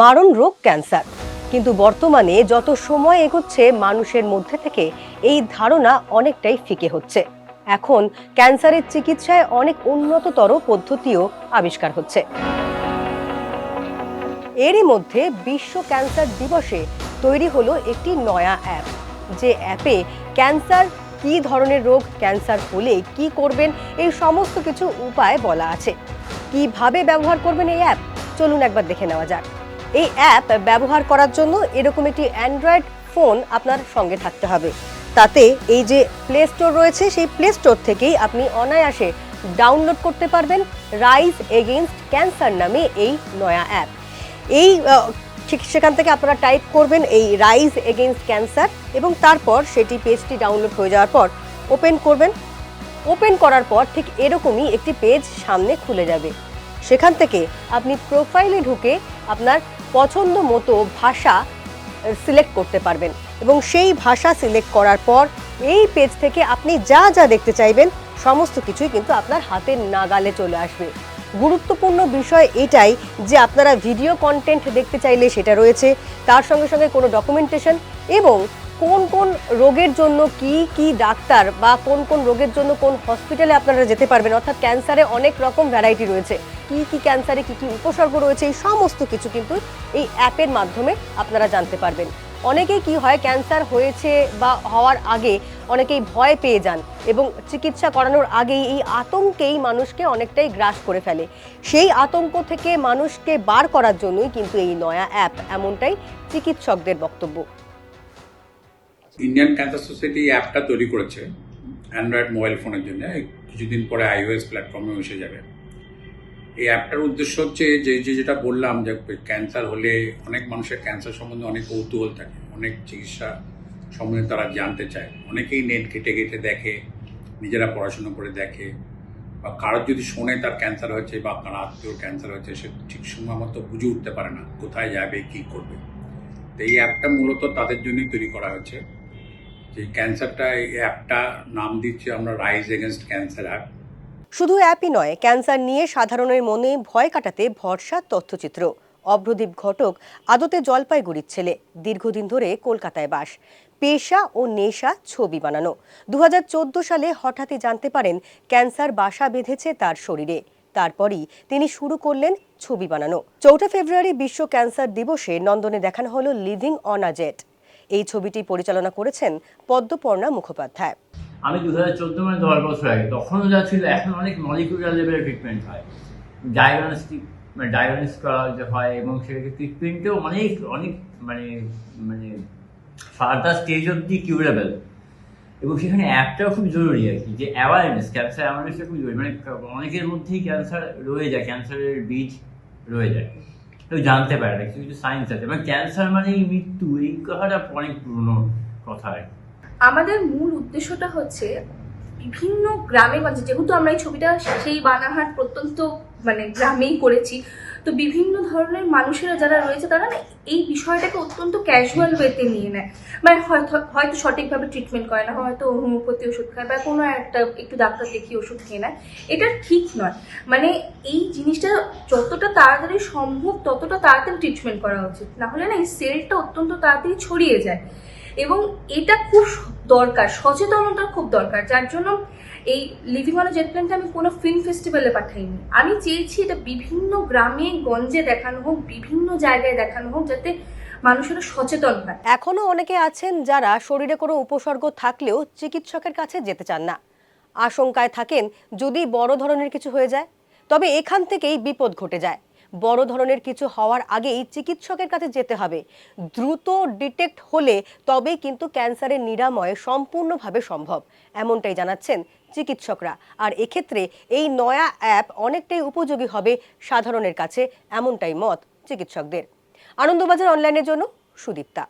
মারণ রোগ ক্যান্সার। কিন্তু বর্তমানে যত সময় এগোচ্ছে, মানুষের মধ্যে থেকে এই ধারণা অনেকটাই ফিকে হচ্ছে। এখন ক্যান্সারের চিকিৎসায় অনেক উন্নততর পদ্ধতিও আবিষ্কার হচ্ছে। এরই মধ্যে বিশ্ব ক্যান্সার দিবসে তৈরি হলো একটি নয়া অ্যাপ। যে অ্যাপে ক্যান্সার, কী ধরনের রোগ, ক্যান্সার হলে কি করবেন, এই সমস্ত কিছু উপায় বলা আছে। কীভাবে ব্যবহার করবেন এই অ্যাপ? চলুন একবার দেখে নেওয়া যাক। এই অ্যাপ ব্যবহার করার জন্য এরকম একটি অ্যান্ড্রয়েড ফোন আপনার সঙ্গে থাকতে হবে। তাতে এই যে প্লে স্টোর রয়েছে, সেই প্লে স্টোর থেকেই আপনি অনায়াসে ডাউনলোড করতে পারবেন রাইজ এগেনস্ট ক্যান্সার নামে এই নয়া অ্যাপ এই ঠিক সেখান থেকে আপনারা টাইপ করবেন এই রাইজ এগেইনস্ট ক্যান্সার এবং তারপর সেটি পেজটি ডাউনলোড হয়ে যাওয়ার পর ওপেন করবেন। ওপেন করার পর ঠিক এরকমই একটি পেজ সামনে খুলে যাবে। সেখান থেকে আপনি প্রোফাইলে ঢুকে আপনার পছন্দ মতো ভাষা সিলেক্ট করতে পারবেন এবং সেই ভাষা সিলেক্ট করার পর এই পেজ থেকে আপনি যা যা দেখতে চাইবেন, সমস্ত কিছুই কিন্তু আপনার হাতের নাগালে চলে আসবে। গুরুত্বপূর্ণ বিষয় এটাই যে আপনারা ভিডিও কন্টেন্ট দেখতে চাইলে সেটা রয়েছে, তার সঙ্গে সঙ্গে কোনো ডকুমেন্টেশন এবং কোন কোন রোগের জন্য কি কি ডাক্তার বা কোন কোন রোগের জন্য কোন হসপিটালে আপনারা যেতে পারবেন? অর্থাৎ ক্যান্সারে অনেক রকম ভ্যারাইটি রয়েছে। কি কি ক্যান্সারে কি কি উপসর্গ রয়েছে? এই সমস্ত কিছু কিন্তু এই অ্যাপের মাধ্যমে আপনারা জানতে পারবেন। অনেকেই কি হয় ক্যান্সার হয়েছে বা হওয়ার আগে অনেকেই ভয় পেয়ে যান এবং চিকিৎসা করানোর আগেই এই আতঙ্কেই মানুষকে অনেকটাই গ্রাস করে ফেলে। সেই আতঙ্ক থেকে মানুষকে বার করার জন্যই কিন্তু এই নয়া অ্যাপ এমনটাই চিকিৎসকদের বক্তব্য। ইন্ডিয়ান ক্যান্সার সোসাইটি অ্যাপটা তৈরি করেছে অ্যান্ড্রয়েড মোবাইল ফোনের জন্য কিছুদিন পরে আইওএস প্ল্যাটফর্মে এসে যাবে। এই অ্যাপটার উদ্দেশ্য হচ্ছে যে যে যেটা বললাম যে ক্যান্সার হলে অনেক মানুষের ক্যান্সার সম্বন্ধে অনেক কৌতূহল থাকে, অনেক চিকিৎসা সম্বন্ধে তারা জানতে চায়। অনেকেই নেট ঘেটে ঘেটে দেখে, নিজেরা পড়াশোনা করে দেখে, বা কারোর যদি শোনে তার ক্যান্সার হয়েছে বা কারও আত্মীয় ক্যান্সার হয়েছে, সে ঠিক সময় মতো বুঝে উঠতে পারে না, কোথায় যাবে, কি করবে। তো এই অ্যাপটা মূলত তাদের জন্যই তৈরি করা হয়েছে। যে ক্যান্সারটা, এই অ্যাপটা নাম দিচ্ছি আমরা রাইজ এগেনস্ট ক্যান্সার অ্যাপ শুধু অ্যাপই নয়, ক্যান্সার নিয়ে সাধারণের মনে ভয় কাটাতে ভরসা তথ্যচিত্র। অভ্রদীপ ঘটক, আদতে জলপাইগুড়ির ছেলে, দীর্ঘদিন ধরে কলকাতায় বাস। পেশা ও নেশা ছবি বানানো। দু হাজার চোদ্দ সালে হঠাৎই জানতে পারেন, ক্যান্সার বাসা বেঁধেছে তার শরীরে। তারপরই তিনি শুরু করলেন ছবি বানানো। চৌঠা ফেব্রুয়ারি বিশ্ব ক্যান্সার দিবসে নন্দনে দেখানো হলো লিভিং অন আ জেট এই ছবিটি পরিচালনা করেছেন পদ্মপর্ণা মুখোপাধ্যায়। আমি দু হাজার চোদ্দ মানে দশ বছর আগে, তখনও যা ছিল, এখন অনেক মলিকুলার লেভেলের ট্রিটমেন্ট হয়। ডায়াগনস্টিক মানে ডায়াগনোস করা যে হয় এবং সেটাকে ট্রিটমেন্টেও অনেক অনেক মানে মানে further stage of the curable এবং সেখানে অ্যাপটাও খুব জরুরি আর কি, যে অ্যাওয়ারনেস ক্যান্সার অ্যাওয়ারনেসটা খুব জরুরি। মানে অনেকের মধ্যেই ক্যান্সার রয়ে যায় ক্যান্সারের বীজ রয়ে যায়। কেউ জানতে পারে না, কিছু কিছু সায়েন্স আছে এবং ক্যান্সার এই মৃত্যু, এই কথাটা অনেক পুরনো কথা আর আমাদের মূল উদ্দেশ্যটা হচ্ছে বিভিন্ন গ্রামে গঞ্জে যেহেতু আমরা এই ছবিটা সেই বানাহাট প্রত্যন্ত মানে গ্রামেই করেছি তো বিভিন্ন ধরনের মানুষেরা যারা রয়েছে, তারা না এই বিষয়টাকে অত্যন্ত ক্যাজুয়াল ওয়েতে নিয়ে নেয়। মানে হয়তো হয়তো সঠিকভাবে ট্রিটমেন্ট করে না, হয়তো হোমিওপ্যাথি ওষুধ খায়, বা কোনো একটা একটু ডাক্তার দেখিয়ে ওষুধ খেয়ে নেয়। এটা ঠিক নয়। মানে এই জিনিসটা যতটা তাড়াতাড়ি সম্ভব, ততটা তাড়াতাড়ি ট্রিটমেন্ট করা উচিত। না হলে না এই সেলটা অত্যন্ত তাড়াতাড়ি ছড়িয়ে যায়। এবং এটা খুব দরকার, সচেতনতা খুব দরকার, যার জন্য এই লিভিং অন জেট প্ল্যানটা আমি কোনো ফিল্ম ফেস্টিভ্যালে পাঠাইনি। আমি চেয়েছি এটা বিভিন্ন গ্রামে, গঞ্জে দেখানো হোক, বিভিন্ন জায়গায় দেখানো হোক, যাতে মানুষেরা সচেতন হয়। এখনও অনেকে আছেন যারা শরীরে কোনো উপসর্গ থাকলেও চিকিৎসকের কাছে যেতে চান না। আশঙ্কায় থাকেন যদি বড় ধরনের কিছু হয়ে যায়, তবে এখান থেকেই বিপদ ঘটে যায়। বড় ধরনের কিছু হওয়ার আগেই চিকিৎসকের কাছে যেতে হবে। দ্রুত ডিটেক্ট হলে তবেই কিন্তু ক্যান্সারের নিরাময় সম্পূর্ণভাবে সম্ভব, এমনটাই জানাচ্ছেন চিকিৎসকরা। আর এক্ষেত্রে এই নয়া অ্যাপ অনেকটাই উপযোগী হবে সাধারণের কাছে, এমনটাই মত চিকিৎসকদের। আনন্দবাজার অনলাইনের জন্য সুদীপ্তা।